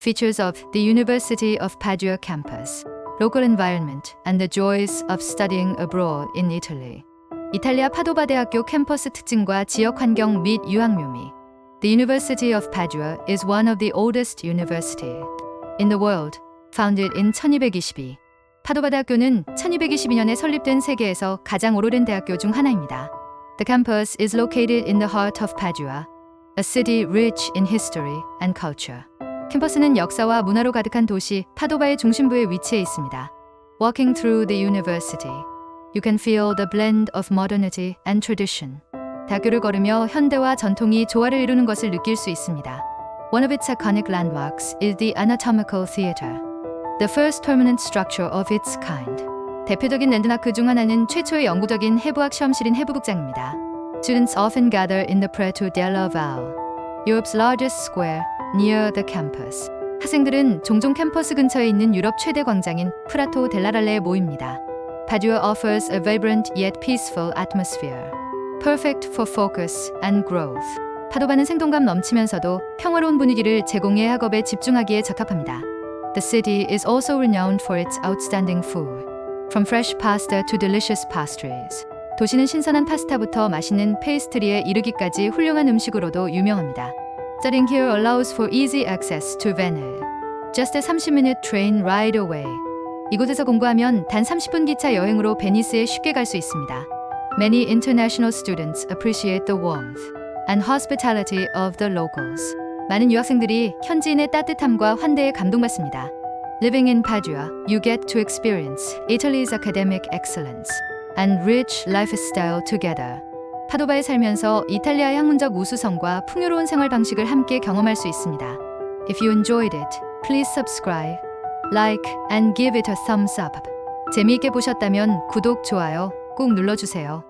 Features of the University of Padua campus. Local environment and the joys of studying abroad in Italy. 이탈리아 파도바 대학교 캠퍼스 특징과 지역 환경 및 유학 묘미. The University of Padua is one of the oldest university in the world, founded in 1222. 파도바 대학교는 1222년에 설립된 세계에서 가장 오래된 대학교 중 하나입니다. The campus is located in the heart of Padua, a city rich in history and culture. 캠퍼스는 역사와 문화로 가득한 도시 파도바의 중심부에 위치해 있습니다. Walking through the university, you can feel the blend of modernity and tradition. 대학교를 걸으며 현대와 전통이 조화를 이루는 것을 느낄 수 있습니다. One of its iconic landmarks is the Anatomical Theatre, the first permanent structure of its kind. 대표적인 랜드마크 중 하나는 최초의 영구적인 해부학 시험실인 해부극장입니다. Students often gather in the Prato della Val, Europe's largest square, near the campus. 학생들은 종종 캠퍼스 근처에 있는 유럽 최대 광장인 프라토 델라랄레에 모입니다. Padua offers a vibrant yet peaceful atmosphere, perfect for focus and growth. 파도바는 생동감 넘치면서도 평화로운 분위기를 제공해 학업에 집중하기에 적합합니다. The city is also renowned for its outstanding food, from fresh pasta to delicious pastries. 도시는 신선한 파스타부터 맛있는 페이스트리에 이르기까지 훌륭한 음식으로도 유명합니다. Studying here allows for easy access to Venice. Just a 30-minute train ride away. 이곳에서 공부하면 단 30분 기차 여행으로 베니스에 쉽게 갈 수 있습니다. Many international students appreciate the warmth and hospitality of the locals. 많은 유학생들이 현지인의 따뜻함과 환대에 감동받습니다. Living in Padua, you get to experience Italy's academic excellence and rich lifestyle together. 파도바에 살면서 이탈리아의 학문적 우수성과 풍요로운 생활 방식을 함께 경험할 수 있습니다. If you enjoyed it, please subscribe, like, and give it a thumbs up. 재미있게 보셨다면 구독, 좋아요 꼭 눌러주세요.